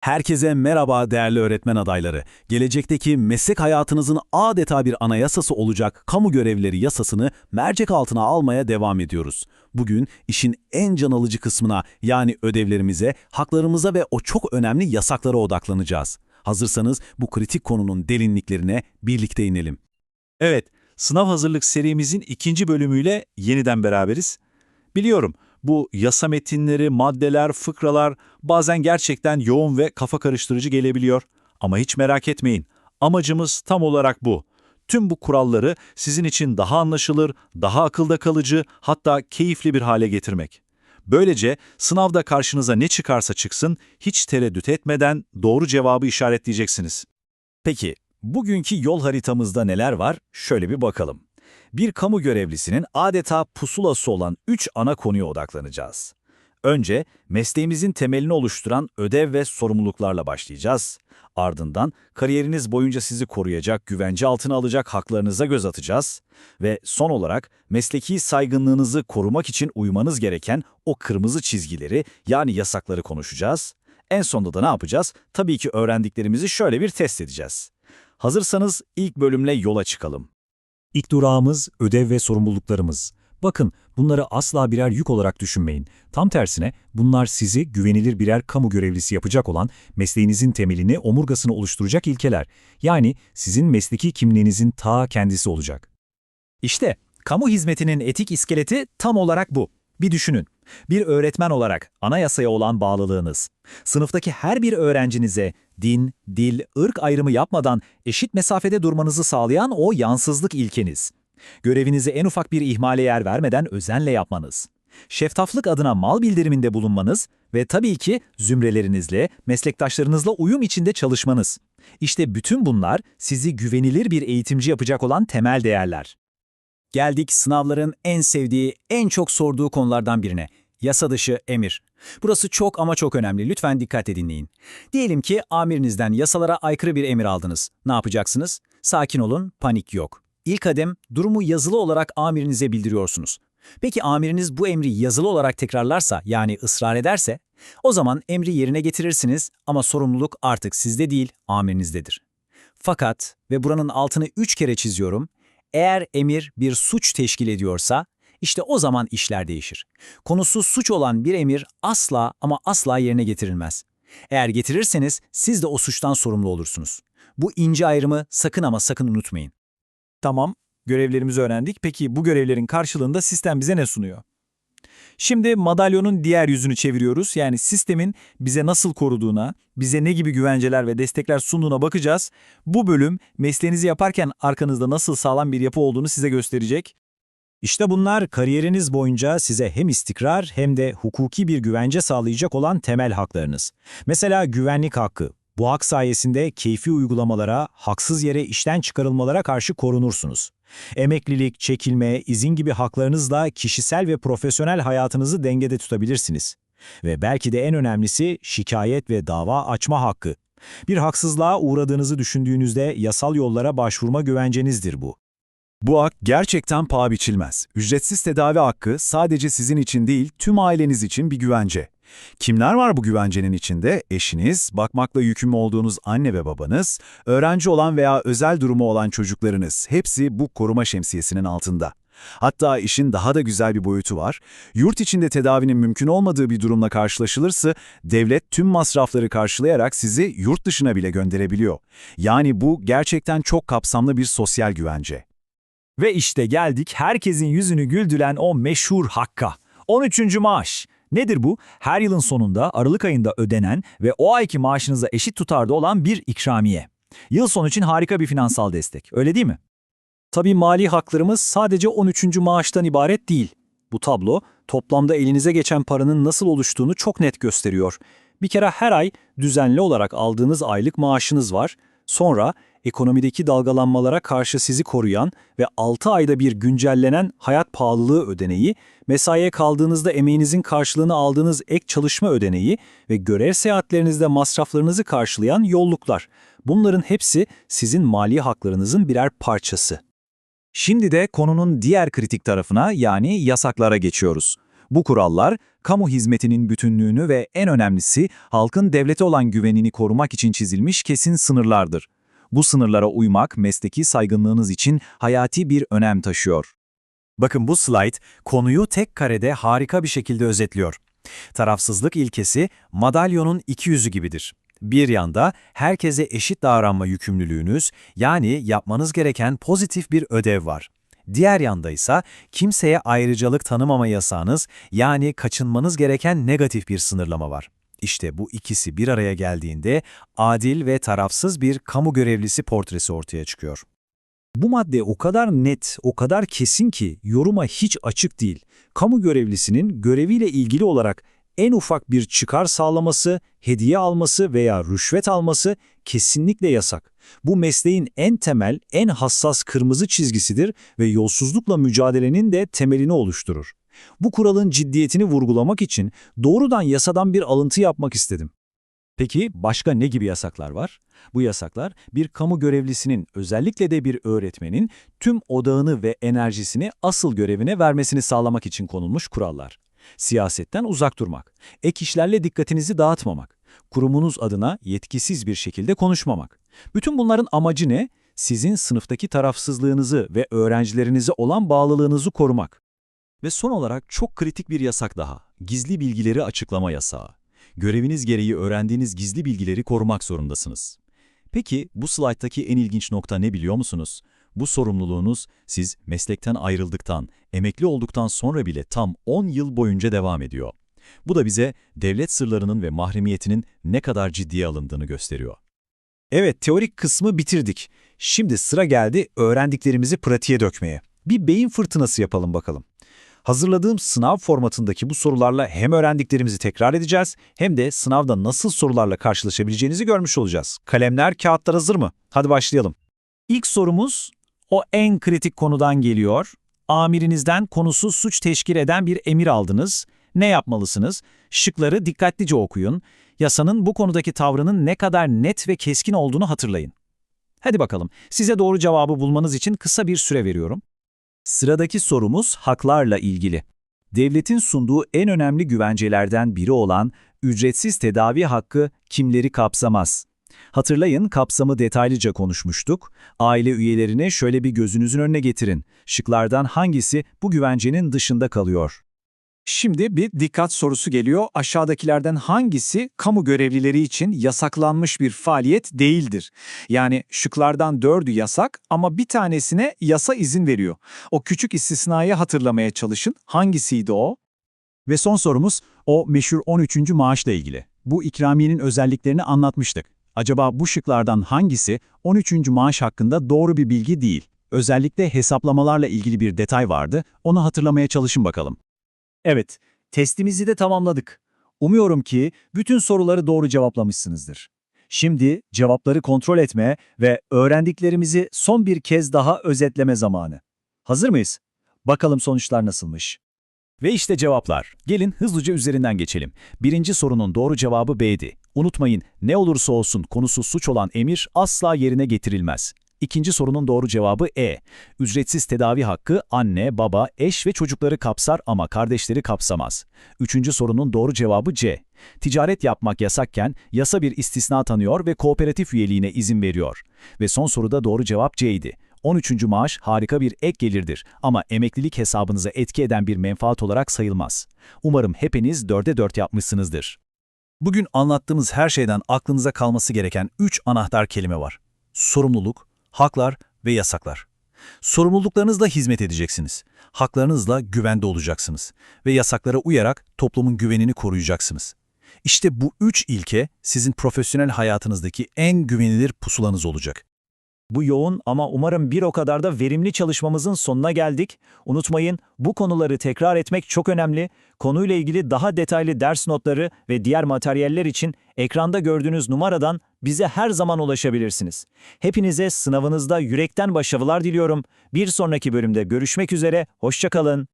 Herkese merhaba değerli öğretmen adayları. Gelecekteki meslek hayatınızın adeta bir anayasası olacak kamu görevlileri yasasını mercek altına almaya devam ediyoruz. Bugün işin en can alıcı kısmına yani ödevlerimize, haklarımıza ve o çok önemli yasaklara odaklanacağız. Hazırsanız bu kritik konunun derinliklerine birlikte inelim. Evet, sınav hazırlık serimizin ikinci bölümüyle yeniden beraberiz. Biliyorum, bu yasa metinleri, maddeler, fıkralar bazen gerçekten yoğun ve kafa karıştırıcı gelebiliyor. Ama hiç merak etmeyin, amacımız tam olarak bu. Tüm bu kuralları sizin için daha anlaşılır, daha akılda kalıcı, hatta keyifli bir hale getirmek. Böylece sınavda karşınıza ne çıkarsa çıksın, hiç tereddüt etmeden doğru cevabı işaretleyeceksiniz. Peki, bugünkü yol haritamızda neler var? Şöyle bir bakalım. Bir kamu görevlisinin adeta pusulası olan 3 ana konuya odaklanacağız. Önce mesleğimizin temelini oluşturan ödev ve sorumluluklarla başlayacağız. Ardından kariyeriniz boyunca sizi koruyacak, güvence altına alacak haklarınıza göz atacağız. Ve son olarak mesleki saygınlığınızı korumak için uymanız gereken o kırmızı çizgileri yani yasakları konuşacağız. En sonunda da ne yapacağız? Tabii ki öğrendiklerimizi şöyle bir test edeceğiz. Hazırsanız ilk bölümle yola çıkalım. İlk durağımız ödev ve sorumluluklarımız. Bakın bunları asla birer yük olarak düşünmeyin. Tam tersine bunlar sizi güvenilir birer kamu görevlisi yapacak olan mesleğinizin temelini, omurgasını oluşturacak ilkeler. Yani sizin mesleki kimliğinizin ta kendisi olacak. İşte kamu hizmetinin etik iskeleti tam olarak bu. Bir düşünün. Bir öğretmen olarak anayasaya olan bağlılığınız, sınıftaki her bir öğrencinize din, dil, ırk ayrımı yapmadan eşit mesafede durmanızı sağlayan o yansızlık ilkeniz. Görevinizi en ufak bir ihmale yer vermeden özenle yapmanız. Şeffaflık adına mal bildiriminde bulunmanız ve tabii ki zümrelerinizle, meslektaşlarınızla uyum içinde çalışmanız. İşte bütün bunlar sizi güvenilir bir eğitimci yapacak olan temel değerler. Geldik sınavların en sevdiği, en çok sorduğu konulardan birine. Yasa dışı emir. Burası çok ama çok önemli. Lütfen dikkatle dinleyin. Diyelim ki amirinizden yasalara aykırı bir emir aldınız. Ne yapacaksınız? Sakin olun, panik yok. İlk adım durumu yazılı olarak amirinize bildiriyorsunuz. Peki amiriniz bu emri yazılı olarak tekrarlarsa yani ısrar ederse o zaman emri yerine getirirsiniz ama sorumluluk artık sizde değil amirinizdedir. Fakat ve buranın altını üç kere çiziyorum, eğer emir bir suç teşkil ediyorsa işte o zaman işler değişir. Konusu suç olan bir emir asla ama asla yerine getirilmez. Eğer getirirseniz siz de o suçtan sorumlu olursunuz. Bu ince ayrımı sakın ama sakın unutmayın. Tamam, görevlerimizi öğrendik. Peki bu görevlerin karşılığında sistem bize ne sunuyor? Şimdi madalyonun diğer yüzünü çeviriyoruz. Yani sistemin bize nasıl koruduğuna, bize ne gibi güvenceler ve destekler sunduğuna bakacağız. Bu bölüm mesleğinizi yaparken arkanızda nasıl sağlam bir yapı olduğunu size gösterecek. İşte bunlar kariyeriniz boyunca size hem istikrar hem de hukuki bir güvence sağlayacak olan temel haklarınız. Mesela güvenlik hakkı. Bu hak sayesinde keyfi uygulamalara, haksız yere işten çıkarılmalara karşı korunursunuz. Emeklilik, çekilme, izin gibi haklarınızla kişisel ve profesyonel hayatınızı dengede tutabilirsiniz. Ve belki de en önemlisi şikayet ve dava açma hakkı. Bir haksızlığa uğradığınızı düşündüğünüzde yasal yollara başvurma güvencenizdir bu. Bu hak gerçekten paha biçilmez. Ücretsiz tedavi hakkı sadece sizin için değil tüm aileniz için bir güvence. Kimler var bu güvencenin içinde? Eşiniz, bakmakla yükümlü olduğunuz anne ve babanız, öğrenci olan veya özel durumu olan çocuklarınız hepsi bu koruma şemsiyesinin altında. Hatta işin daha da güzel bir boyutu var. Yurt içinde tedavinin mümkün olmadığı bir durumla karşılaşılırsa devlet tüm masrafları karşılayarak sizi yurt dışına bile gönderebiliyor. Yani bu gerçekten çok kapsamlı bir sosyal güvence. Ve işte geldik herkesin yüzünü güldüren o meşhur hakka. 13. maaş. Nedir bu? Her yılın sonunda Aralık ayında ödenen ve o ayki maaşınıza eşit tutarda olan bir ikramiye. Yıl sonu için harika bir finansal destek, öyle değil mi? Tabii mali haklarımız sadece 13. maaştan ibaret değil. Bu tablo toplamda elinize geçen paranın nasıl oluştuğunu çok net gösteriyor. Bir kere her ay düzenli olarak aldığınız aylık maaşınız var. Sonra ekonomideki dalgalanmalara karşı sizi koruyan ve 6 ayda bir güncellenen hayat pahalılığı ödeneği, mesaiye kaldığınızda emeğinizin karşılığını aldığınız ek çalışma ödeneği ve görev seyahatlerinizde masraflarınızı karşılayan yolluklar. Bunların hepsi sizin mali haklarınızın birer parçası. Şimdi de konunun diğer kritik tarafına yani yasaklara geçiyoruz. Bu kurallar, kamu hizmetinin bütünlüğünü ve en önemlisi halkın devlete olan güvenini korumak için çizilmiş kesin sınırlardır. Bu sınırlara uymak mesleki saygınlığınız için hayati bir önem taşıyor. Bakın bu slide konuyu tek karede harika bir şekilde özetliyor. Tarafsızlık ilkesi madalyonun iki yüzü gibidir. Bir yanda herkese eşit davranma yükümlülüğünüz yani yapmanız gereken pozitif bir ödev var. Diğer yanda ise kimseye ayrıcalık tanımama yasağınız yani kaçınmanız gereken negatif bir sınırlama var. İşte bu ikisi bir araya geldiğinde adil ve tarafsız bir kamu görevlisi portresi ortaya çıkıyor. Bu madde o kadar net, o kadar kesin ki yoruma hiç açık değil. Kamu görevlisinin göreviyle ilgili olarak en ufak bir çıkar sağlaması, hediye alması veya rüşvet alması kesinlikle yasak. Bu mesleğin en temel, en hassas kırmızı çizgisidir ve yolsuzlukla mücadelenin de temelini oluşturur. Bu kuralın ciddiyetini vurgulamak için doğrudan yasadan bir alıntı yapmak istedim. Peki başka ne gibi yasaklar var? Bu yasaklar bir kamu görevlisinin özellikle de bir öğretmenin tüm odağını ve enerjisini asıl görevine vermesini sağlamak için konulmuş kurallar. Siyasetten uzak durmak, ek işlerle dikkatinizi dağıtmamak, kurumunuz adına yetkisiz bir şekilde konuşmamak. Bütün bunların amacı ne? Sizin sınıftaki tarafsızlığınızı ve öğrencilerinize olan bağlılığınızı korumak. Ve son olarak çok kritik bir yasak daha. Gizli bilgileri açıklama yasağı. Göreviniz gereği öğrendiğiniz gizli bilgileri korumak zorundasınız. Peki bu slayttaki en ilginç nokta ne biliyor musunuz? Bu sorumluluğunuz siz meslekten ayrıldıktan, emekli olduktan sonra bile tam 10 yıl boyunca devam ediyor. Bu da bize devlet sırlarının ve mahremiyetinin ne kadar ciddiye alındığını gösteriyor. Evet, teorik kısmı bitirdik. Şimdi sıra geldi öğrendiklerimizi pratiğe dökmeye. Bir beyin fırtınası yapalım bakalım. Hazırladığım sınav formatındaki bu sorularla hem öğrendiklerimizi tekrar edeceğiz hem de sınavda nasıl sorularla karşılaşabileceğinizi görmüş olacağız. Kalemler, kağıtlar hazır mı? Hadi başlayalım. İlk sorumuz o en kritik konudan geliyor. Amirinizden konusu suç teşkil eden bir emir aldınız. Ne yapmalısınız? Şıkları dikkatlice okuyun. Yasanın bu konudaki tavrının ne kadar net ve keskin olduğunu hatırlayın. Hadi bakalım, size doğru cevabı bulmanız için kısa bir süre veriyorum. Sıradaki sorumuz haklarla ilgili. Devletin sunduğu en önemli güvencelerden biri olan ücretsiz tedavi hakkı kimleri kapsamaz? Hatırlayın kapsamı detaylıca konuşmuştuk. Aile üyelerine şöyle bir gözünüzün önüne getirin. Şıklardan hangisi bu güvencenin dışında kalıyor? Şimdi bir dikkat sorusu geliyor. Aşağıdakilerden hangisi kamu görevlileri için yasaklanmış bir faaliyet değildir? Yani şıklardan dördü yasak ama bir tanesine yasa izin veriyor. O küçük istisnayı hatırlamaya çalışın. Hangisiydi o? Ve son sorumuz o meşhur 13. maaşla ilgili. Bu ikramiyenin özelliklerini anlatmıştık. Acaba bu şıklardan hangisi 13. maaş hakkında doğru bir bilgi değil? Özellikle hesaplamalarla ilgili bir detay vardı. Onu hatırlamaya çalışın bakalım. Evet, testimizi de tamamladık. Umuyorum ki bütün soruları doğru cevaplamışsınızdır. Şimdi cevapları kontrol etme ve öğrendiklerimizi son bir kez daha özetleme zamanı. Hazır mıyız? Bakalım sonuçlar nasılmış? Ve işte cevaplar. Gelin hızlıca üzerinden geçelim. Birinci sorunun doğru cevabı B'di. Unutmayın, ne olursa olsun konusu suç olan emir asla yerine getirilmez. İkinci sorunun doğru cevabı E. Ücretsiz tedavi hakkı anne, baba, eş ve çocukları kapsar ama kardeşleri kapsamaz. Üçüncü sorunun doğru cevabı C. Ticaret yapmak yasakken yasa bir istisna tanıyor ve kooperatif üyeliğine izin veriyor. Ve son soruda doğru cevap C'ydi. 13. maaş harika bir ek gelirdir ama emeklilik hesabınıza etki eden bir menfaat olarak sayılmaz. Umarım hepiniz dörde dört yapmışsınızdır. Bugün anlattığımız her şeyden aklınıza kalması gereken 3 anahtar kelime var. Sorumluluk, haklar ve yasaklar. Sorumluluklarınızla hizmet edeceksiniz. Haklarınızla güvende olacaksınız. Ve yasaklara uyarak toplumun güvenini koruyacaksınız. İşte bu üç ilke sizin profesyonel hayatınızdaki en güvenilir pusulanız olacak. Bu yoğun ama umarım bir o kadar da verimli çalışmamızın sonuna geldik. Unutmayın, bu konuları tekrar etmek çok önemli. Konuyla ilgili daha detaylı ders notları ve diğer materyaller için ekranda gördüğünüz numaradan bize her zaman ulaşabilirsiniz. Hepinize sınavınızda yürekten başarılar diliyorum. Bir sonraki bölümde görüşmek üzere, hoşçakalın.